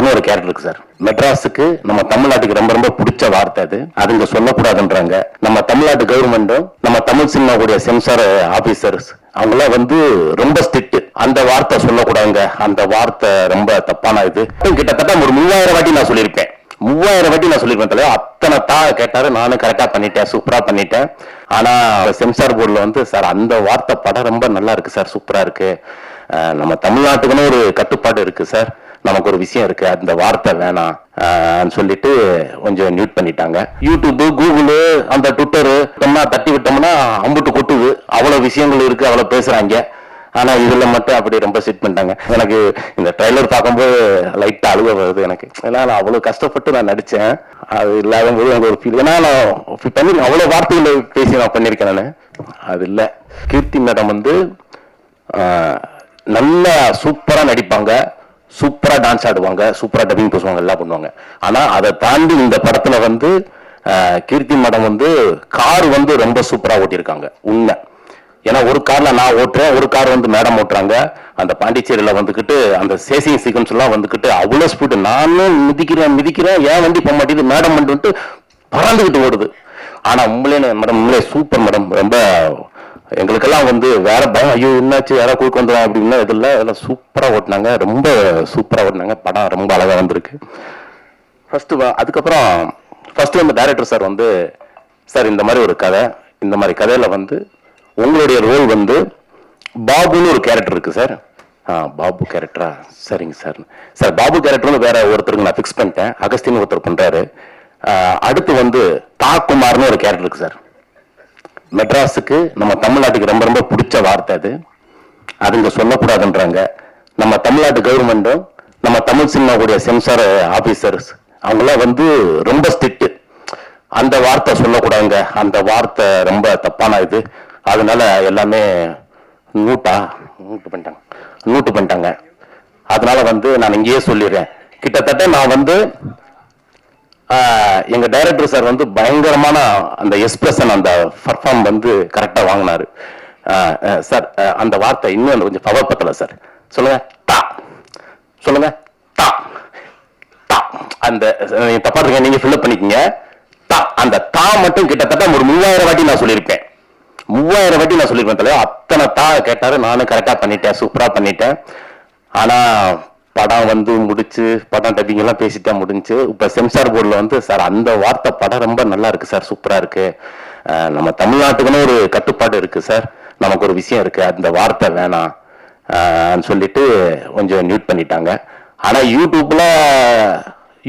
தாக்குமார்னு ஒரு கேரக்டர் இருக்கு சார். மெட்ராஸுக்கு நம்ம தமிழ்நாட்டுக்கு ரொம்ப ரொம்ப பிடிச்ச வார்த்தை அது. அது இங்க சொல்லக்கூடாதுன்றாங்க. நம்ம தமிழ்நாட்டு கவர்மெண்ட்டும் நம்ம தமிழ் சினிமாவுடைய சென்சார் ஆபீசர்ஸ் அவங்களாம் வந்து ரொம்ப ஸ்ட்ரிக்ட் அந்த வார்த்தை சொல்லக்கூடாதுங்க. அந்த வார்த்தை ரொம்ப தப்பான இது. கிட்டத்தட்ட ஒரு மூவாயிரம் வாட்டி நான் சொல்லியிருப்பேன் மூவாயிரம் வாட்டி நான் சொல்லியிருப்பேன் தலைவர் அத்தனை தா கேட்டாரு. நானும் கரெக்டா பண்ணிட்டேன். சூப்பரா பண்ணிட்டேன். ஆனா சென்சார் போர்டில் வந்து சார் அந்த வார்த்தை படம் ரொம்ப நல்லா இருக்கு சார். சூப்பரா இருக்கு. நம்ம தமிழ்நாட்டுக்குன்னு ஒரு கட்டுப்பாடு இருக்கு சார். நமக்கு ஒரு விஷயம் இருக்கு அந்த வார்த்தை வேணாம் சொல்லிட்டு கொஞ்சம் மியூட் பண்ணிட்டாங்க. யூடியூப் கூகுளு அந்த ட்விட்டரு என்ன தட்டி விட்டோம்னா அம்புட்டு கொட்டுது. அவ்வளோ விஷயங்கள் இருக்கு அவ்வளோ பேசுறாங்க. ஆனா இதுல மட்டும் அப்படி ரொம்ப செட் பண்ணிட்டாங்க. எனக்கு இந்த ட்ரைலர் பார்க்கும்போது லைட்டா அழுக வருது எனக்கு. ஏன்னா நான் அவ்வளவு கஷ்டப்பட்டு நான் நடிச்சேன். அது இல்லாத போது எனக்கு ஒரு ஃபீல் ஏன்னா நான் பண்ணி அவ்வளவு வார்த்தைகளை பேசி நான் பண்ணிருக்கேன் நான். அது இல்ல. கீர்த்தி மேடம் வந்து நல்லா சூப்பரா நடிப்பாங்க. சூப்பராக டான்ஸ் ஆடுவாங்க சூப்பராக டப்பிங் பேசுவாங்க எல்லாம் பண்ணுவாங்க. ஆனால் அதை தாண்டி இந்த படத்தில் வந்து கீர்த்தி மேடம் வந்து கார் வந்து ரொம்ப சூப்பராக ஓட்டியிருக்காங்க உண்மை. ஏன்னா ஒரு காரில் நான் ஓட்டுறேன் ஒரு கார் வந்து மேடம் ஓட்டுறாங்க. அந்த பாண்டிச்சேரியில் வந்துக்கிட்டு அந்த சேசிங் சீக்வன்ஸ் எல்லாம் வந்துக்கிட்டு அவ்வளோ ஸ்பீடு நானும் மிதிக்கிறேன் மிதிக்கிறேன் ஏன் வண்டி போக மாட்டேங்குது மேடம் வந்துட்டு பறந்துக்கிட்டு ஓடுது. ஆனால் உண்மையிலே மேடம் உண்மையிலே சூப்பர் மேடம் ரொம்ப எங்களுக்கெல்லாம் வந்து வேற பயம் ஐயோ என்னாச்சு? யாரோ குறுக்க வந்துடும் அப்படின்னா இதில் எல்லாம் சூப்பராக ஓட்டினாங்க. ரொம்ப சூப்பராக ஓட்டினாங்க. படம் ரொம்ப அழகாக வந்திருக்கு ஃபர்ஸ்ட் அதுக்கப்புறம் ஃபர்ஸ்ட் நம்ம டேரக்டர் சார் வந்து சார் இந்த மாதிரி ஒரு கதை இந்த மாதிரி கதையில் வந்து உங்களுடைய ரோல் வந்து பாபுன்னு ஒரு கேரக்டர் இருக்கு சார் ஆ பாபு கேரக்டரா சரிங்க சார் சார் பாபு கேரக்டர்னு வேற ஒருத்தருக்கு நான் ஃபிக்ஸ் பண்ணிட்டேன். அகஸ்தின் ஒருத்தர் பண்ணுறாரு அடுத்து வந்து தாக்குமார்னு ஒரு கேரக்டர் இருக்கு சார் மெட்ராஸுக்கு நம்ம தமிழ்நாட்டுக்கு ரொம்ப ரொம்ப பிடிச்ச வார்த்தை அது. அதுங்க சொல்லக்கூடாதுன்றாங்க. நம்ம தமிழ்நாட்டு கவர்மெண்ட்டும் நம்ம தமிழ் சினிமாவுடைய சென்சார் ஆஃபீஸர்ஸ் அவங்களாம் வந்து ரொம்ப ஸ்ட்ரிக்ட் அந்த வார்த்தை சொல்லக்கூடாதுங்க. அந்த வார்த்தை ரொம்ப தப்பான இது. அதனால எல்லாமே நூட்டா நூட்டு பண்ணிட்டாங்க. நூட்டு பண்ணிட்டாங்க. அதனால வந்து நான் இங்கேயே சொல்லிடுறேன். கிட்டத்தட்ட நான் வந்து எங்க டைரக்டர் சார் வந்து பயங்கரமான அந்த எக்ஸ்பிரஷன் அந்த பர்ஃபார்ம் வந்து கரெக்டா வாங்கினாரு. சார் அந்த வார்த்தை இன்னும் கொஞ்சம் பவர் பத்தல சார் சொல்லுங்க. தா சொல்லுங்க. தா தா அந்த நீங்க தப்பா இருக்க நீங்க ஃபில்அப் பண்ணிக்கங்க. தா அந்த தா மட்டும் கிட்டத்தட்ட ஒரு மூவாயிரம் வாட்டி நான் சொல்லியிருப்பேன். மூவாயிரம் வாட்டி நான் சொல்லியிருப்பேன் தலைவர் அத்தனை தா கேட்டாரு. நானும் கரெக்டா பண்ணிட்டேன். சூப்பரா பண்ணிட்டேன். ஆனா படம் வந்து முடிச்சு படம் டப்பிங் எல்லாம் பேசிட்டா முடிஞ்சு. இப்ப சென்சார் போர்டில் வந்து சார் அந்த வார்த்தை படம் ரொம்ப நல்லா இருக்கு சார் சூப்பரா இருக்கு. நம்ம தமிழ்நாட்டுக்குன்னு ஒரு கட்டுப்பாடு இருக்கு சார் நமக்கு ஒரு விஷயம் இருக்கு. அந்த வார்த்தை வேணாம். சொல்லிட்டு கொஞ்சம் மியூட் பண்ணிட்டாங்க. ஆனா யூடியூப்ல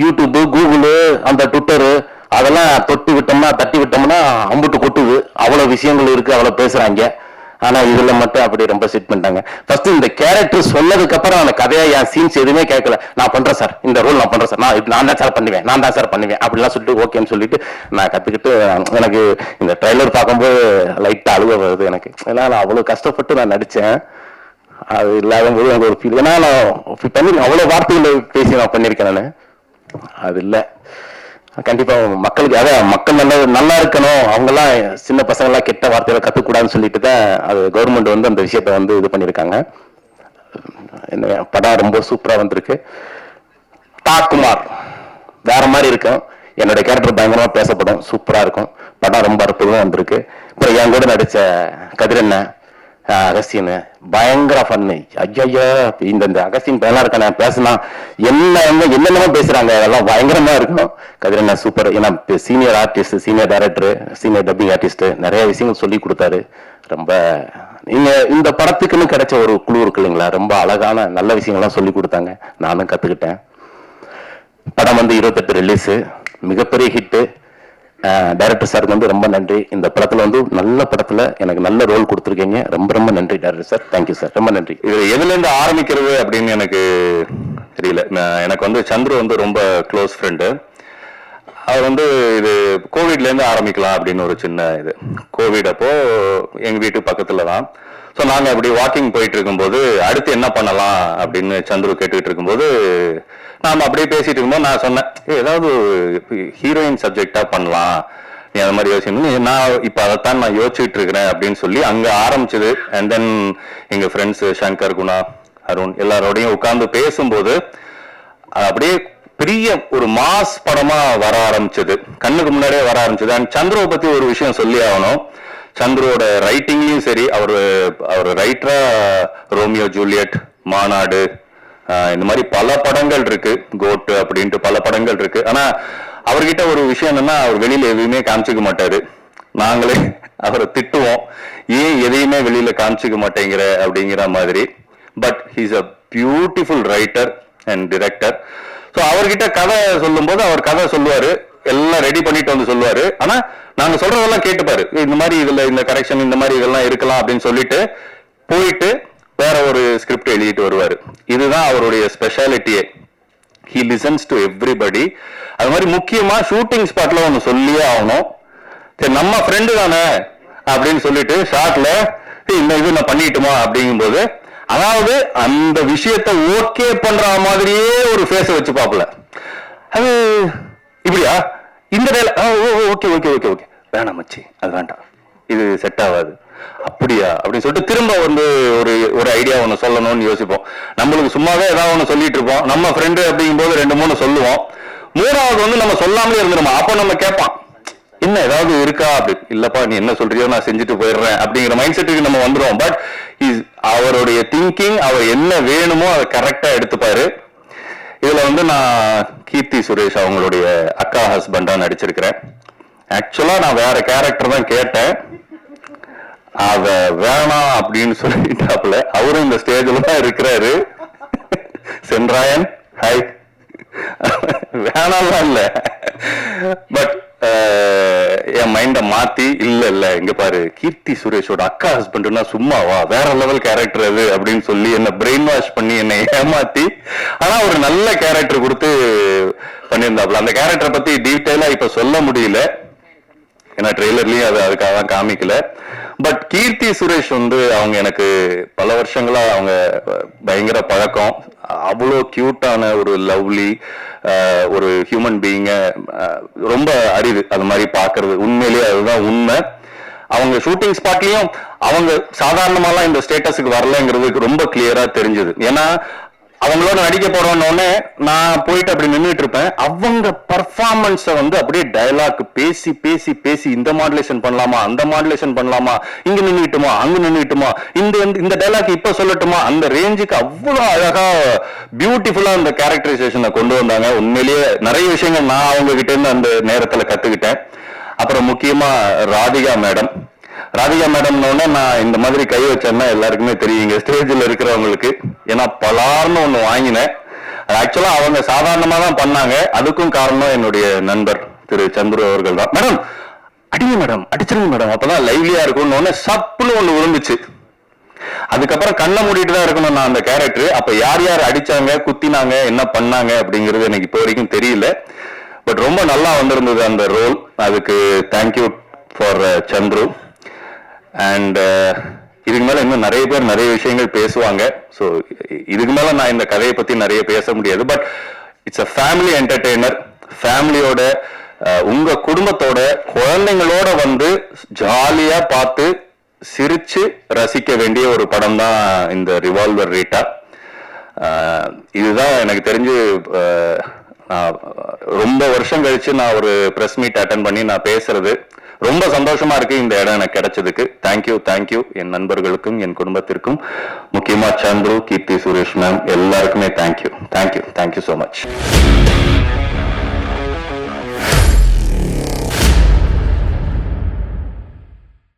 யூடியூப்பு கூகுளு அந்த ட்விட்டரு அதெல்லாம் தொட்டி விட்டோம்னா தட்டி விட்டோம்னா அம்புட்டு கொட்டுது. அவ்வளவு விஷயங்கள் இருக்கு அவ்வளவு பேசுறாங்க. ஆனா இதுல மட்டும் அப்படி ரொம்ப செட் பண்ணிட்டாங்க. ஃபர்ஸ்ட் இந்த கேரக்டர் சொன்னதுக்கு அப்புறம் அந்த கதையா என் சீன்ஸ் எதுவுமே கேட்கல. நான் பண்றேன் சார் இந்த ரோல் நான் பண்றேன் சார் நான் நான் தான் சார் பண்ணுவேன். நான் தான் சார் பண்ணுவேன். அப்படிலாம் சொல்லிட்டு ஓகேன்னு சொல்லிட்டு நான் கத்துக்கிட்டு எனக்கு இந்த ட்ரைலர் பார்க்கும்போது லைட்டா அழுக வருது எனக்கு. ஏன்னா நான் அவ்வளவு கஷ்டப்பட்டு நான் நடிச்சேன். அது இல்லாத போது எனக்கு ஒரு ஃபீல் ஏன்னா நான் பண்ணி அவ்வளவு வார்த்தைகள் பேசி நான் பண்ணியிருக்கேன் நான். அது இல்லை. கண்டிப்பா மக்களுக்கு அதான் மக்கள் நல்லா நல்லா இருக்கணும். அவங்கெல்லாம் சின்ன பசங்க எல்லாம் கெட்ட வார்த்தையில கத்துக்கூடாதுன்னு சொல்லிட்டு தான் அது கவர்மெண்ட் வந்து அந்த விஷயத்த வந்து இது பண்ணியிருக்காங்க. என்ன படம் ரொம்ப சூப்பரா வந்திருக்கு. தாக்குமார் வேற மாதிரி இருக்கும். என்னோட கேரக்டர் பயங்கரமா பேசப்படும். சூப்பரா இருக்கும். படம் ரொம்ப அற்புதமா வந்திருக்கு. அப்புறம் என் கூட நடிச்ச கதிரண்ணன் அகஸ்டின் பயங்கர ஃபன்னு ஐயா இந்த இந்த அகஸ்டின் பேனா இருக்க நான் பேசினா என்ன என்ன என்னென்னமோ பேசுறாங்க. அதெல்லாம் பயங்கரமா இருக்கணும். கதிரண்ண சூப்பர் ஏன்னா senior artist senior director senior dubbing artist நிறைய விஷயங்கள் சொல்லி கொடுத்தாரு. ரொம்ப நீங்க இந்த படத்துக்குன்னு கிடைச்ச ஒரு குழு இருக்கு இல்லைங்களா? ரொம்ப அழகான நல்ல விஷயங்கள்லாம் சொல்லி கொடுத்தாங்க. நானும் கத்துக்கிட்டேன். படம் வந்து இருபத்தெட்டு ரிலீஸ் மிகப்பெரிய ஹிட்டு டைரக்டர் சாருக்கு வந்து ரொம்ப நன்றி. இந்த படத்துல வந்து நல்ல படத்துல எனக்கு நல்ல ரோல் கொடுத்துருக்கீங்க. ரொம்ப ரொம்ப நன்றி டைரக்டர் சார் தேங்க்யூ சார் ரொம்ப நன்றி. இது எதுல இருந்து ஆரம்பிக்கிறது அப்படின்னு எனக்கு தெரியல. நான் எனக்கு வந்து சந்துரு வந்து ரொம்ப க்ளோஸ் ஃப்ரெண்டு அவர் வந்து இது கோவிட்லேருந்து ஆரம்பிக்கலாம் அப்படின்னு ஒரு சின்ன இது. கோவிட் அப்போ எங்கள் வீட்டு பக்கத்தில் தான் ஸோ நாங்கள் அப்படி வாக்கிங் போயிட்டு இருக்கும்போது அடுத்து என்ன பண்ணலாம் அப்படின்னு சந்துரு கேட்டுக்கிட்டு இருக்கும்போது நாம் அப்படியே பேசிட்டு இருக்கும்போது நான் சொன்னேன் ஏதாவது ஹீரோயின் சப்ஜெக்டாக பண்ணலாம். நீ அந்த மாதிரி யோசிக்கணும் நான் இப்போ அதைத்தான் நான் யோசிச்சுட்டு இருக்கிறேன் அப்படின்னு சொல்லி அங்கே ஆரம்பிச்சது. அண்ட் தென் எங்கள் ஃப்ரெண்ட்ஸ் சங்கர் குணா அருண் எல்லாரோடையும் உட்காந்து பேசும்போது அப்படியே பெரிய ஒரு மாஸ் படமா வர ஆரம்பிச்சது. கண்ணுக்கு முன்னாடியே வர ஆரம்பிச்சது. அண்ட் சந்திரவை பத்தி ஒரு விஷயம் சொல்லி ஆகணும். சந்துருவோட ரைட்டிங்லையும் சரி அவர் அவர் ரைட்டரா ரோமியோ ஜூலியட் மாநாடு இந்த மாதிரி பல படங்கள் இருக்கு. கோட்டு அப்படின்ட்டு பல படங்கள் இருக்கு. ஆனா அவர்கிட்ட ஒரு விஷயம் என்னன்னா அவர் வெளியில எதுவுமே காமிச்சிக்க மாட்டாரு. நாங்களே அவரை திட்டுவோம். ஏன் எதையுமே வெளியில காமிச்சிக்க மாட்டேங்கிற? அப்படிங்கிற மாதிரி. But he's a beautiful writer and director so அவர்கிட்ட கதை சொல்லும்போது அவர் கதை சொல்லுவாரு. எல்லாம் ரெடி பண்ணிட்டு வந்து சொல்லுவாரு. ஆனா நாங்க சொல்றதெல்லாம் கேட்டுப்பாரு இந்த மாதிரி இதுல இந்த கரெக்ஷன் இந்த மாதிரி இதெல்லாம் இருக்கலாம் அப்படின்னு சொல்லிட்டு போயிட்டு வேற ஒரு ஸ்கிரிப்ட் எழுதிட்டு வருவாரு. இதுதான் அவருடைய ஸ்பெஷாலிட்டியே ஹி லிசன்ஸ் டு எவ்ரிபடி அது மாதிரி முக்கியமா ஷூட்டிங் ஸ்பாட்ல ஒன்று சொல்லியே ஆகணும். சரி நம்ம ஃப்ரெண்டு தானே அப்படின்னு சொல்லிட்டு ஷார்ட்ல இந்த இது நான் பண்ணிட்டுமா? அப்படிங்கும்போது அதாவது அந்த விஷயத்தை ஓகே பண்ற மாதிரியே ஒரு ஃபேஸை வச்சு பார்ப்பல. அது இப்படியா? இந்த வேலை ஓகே ஓகே ஓகே ஓகே. வேணாம் மச்சி. அது வேண்டாம். இது செட் ஆகாது. அப்படியா? அப்படின்னு சொல்லிட்டு திரும்ப வந்து ஒரு ஒரு ஐடியா ஒன்று சொல்லணும்னு யோசிப்போம். நம்மளுக்கு சும்மாவே ஏதாவது ஒன்று சொல்லிட்டு இருப்போம். நம்ம ஃப்ரெண்டு அப்படிங்கும்போது ரெண்டு மூணு சொல்லுவோம். மூணாவது வந்து நம்ம சொல்லாமலே இருந்துருமா? அப்போ நம்ம கேட்பான். என்ன ஏதாவது இருக்கா? அப்படி. இல்லப்பா நீ என்ன சொல்றியோ நான் செஞ்சுட்டு போயிடுறேன். அப்படிங்கிற மைண்ட் செட்டுக்கு நம்ம வந்துடுவோம் பட் இஸ் அவருடைய திங்கிங் அவர் என்ன வேணுமோ அதை கரெக்டா எடுத்துப்பாரு. இதுல வந்து நான் கீர்த்தி சுரேஷ் அவங்களுடைய அக்கா ஹஸ்பண்டா நடிச்சிருக்கிறேன். ஆக்சுவலா நான் வேற கேரக்டர் தான் கேட்டேன். அத வேணாம் அப்படின்னு சொல்லிட்டாப்புல. அவரும் இந்த ஸ்டேஜ்ல தான் இருக்கிறாரு. சென்றாயன் ஹாய் வேணாம்லாம் இல்ல. பட் என் மைண்டை மாத்தி இல்ல இல்ல இங்க பாரு கீர்த்தி சுரேஷோட அக்கா ஹஸ்பண்ட்னா சும்மாவா? வேற லெவல் கேரக்டர் அது அப்படின்னு சொல்லி என்ன பிரெயின் வாஷ் பண்ணி என்னை ஏமாத்தி ஆனா ஒரு நல்ல கேரக்டர் கொடுத்து பண்ணியிருந்தாப்ல அந்த கேரக்டரை பத்தி டீட்டெயிலா இப்ப சொல்ல முடியல. ஏன்னா ட்ரெய்லர்லயும் அது அதுக்காக தான் காமிக்கல. பட் கீர்த்தி சுரேஷ் வந்து அவங்க எனக்கு பல வருஷங்களா அவங்க பயங்கர பழக்கம். அவ்வளோ கியூட்டான ஒரு லவ்லி ஒரு ஹியூமன் பீயிங்க ரொம்ப அரிது. அது மாதிரி பார்க்கறது. உண்மையிலேயே அதுதான் உண்மை. அவங்க ஷூட்டிங் ஸ்பாட்லயும் அவங்க சாதாரணமாலாம் இந்த ஸ்டேட்டஸுக்கு வரலங்கிறதுக்கு ரொம்ப கிளியரா தெரிஞ்சது. ஏன்னா அவங்களோட நடிக்க போறோன்னே நான் போயிட்டு அப்படி நின்றுட்டு இருப்பேன். அவங்க பர்ஃபார்மன்ஸை வந்து அப்படியே டயலாக் பேசி பேசி பேசி இந்த மாடுலேஷன் பண்ணலாமா அந்த மாடுலேஷன் பண்ணலாமா இங்க நின்றுட்டுமா அங்க நின்றுட்டுமா இந்த இந்த- இந்த டயலாக் இப்ப சொல்லட்டுமா அந்த ரேஞ்சுக்கு அவ்வளோ அழகா பியூட்டிஃபுல்லா அந்த கேரக்டரைசேஷனை கொண்டு வந்தாங்க. உண்மையிலேயே நிறைய விஷயங்கள் நான் அவங்க கிட்ட இருந்து அந்த நேரத்துல கத்துக்கிட்டேன். அப்புறம் முக்கியமா ராதிகா மேடம். ராதிகா மேடம்னோடனே நான் இந்த மாதிரி கை வச்சேன்னா எல்லாருக்குமே தெரியும். ஸ்டேஜில் இருக்கிறவங்களுக்கு ஏன்னா பலார்னு ஒண்ணு வாங்கினேன். ஆக்சுவலா அவங்க சாதாரணமா தான் பண்ணாங்க. அதுக்கும் காரணம் என்னுடைய நண்பர் திரு சந்துரு அவர்கள் தான். மேடம் அடிங்க மேடம் அடிச்சிருங்க மேடம் அப்பதான் லைவ்லியா இருக்கும்னு ஒன்று சப்புன்னு ஒண்ணு விழுந்துச்சு அதுக்கப்புறம் கண்ணை மூடிட்டு தான் இருக்கணும் நான் அந்த கேரக்டர் அப்ப யார் யார் அடிச்சாங்க குத்தினாங்க என்ன பண்ணாங்க அப்படிங்கிறது எனக்கு இப்போ வரைக்கும் தெரியல. பட் ரொம்ப நல்லா வந்திருந்தது அந்த ரோல் அதுக்கு thank you for uh, Chandru. And இதுக்கு மேல இன்னும் நிறைய பேர் நிறைய விஷயங்கள் பேசுவாங்க. ஸோ இதுக்கு மேல நான் இந்த கதையை பத்தி நிறைய பேச முடியாது. But it's a family entertainer ஃபேமிலியோட உங்க குடும்பத்தோட குழந்தைங்களோட வந்து ஜாலியா பார்த்து சிரிச்சு ரசிக்க வேண்டிய ஒரு படம் தான் இந்த ரிவால்வர் ரீட்டா இதுதான் எனக்கு தெரிஞ்சு நான் ரொம்ப வருஷம் கழிச்சு நான் ஒரு ப்ரெஸ் மீட் அட்டன் பண்ணி நான் பேசுறது. ரொம்ப சந்தோஷமா இருக்கு இந்த இடம் எனக்கு கிடைச்சதுக்கு. தேங்க்யூ தேங்க்யூ என் நண்பர்களுக்கும் என் குடும்பத்திற்கும். முக்கியமா சந்துரு கீர்த்தி சுரேஷ் மேம் எல்லாருக்குமே thank you thank you thank you so much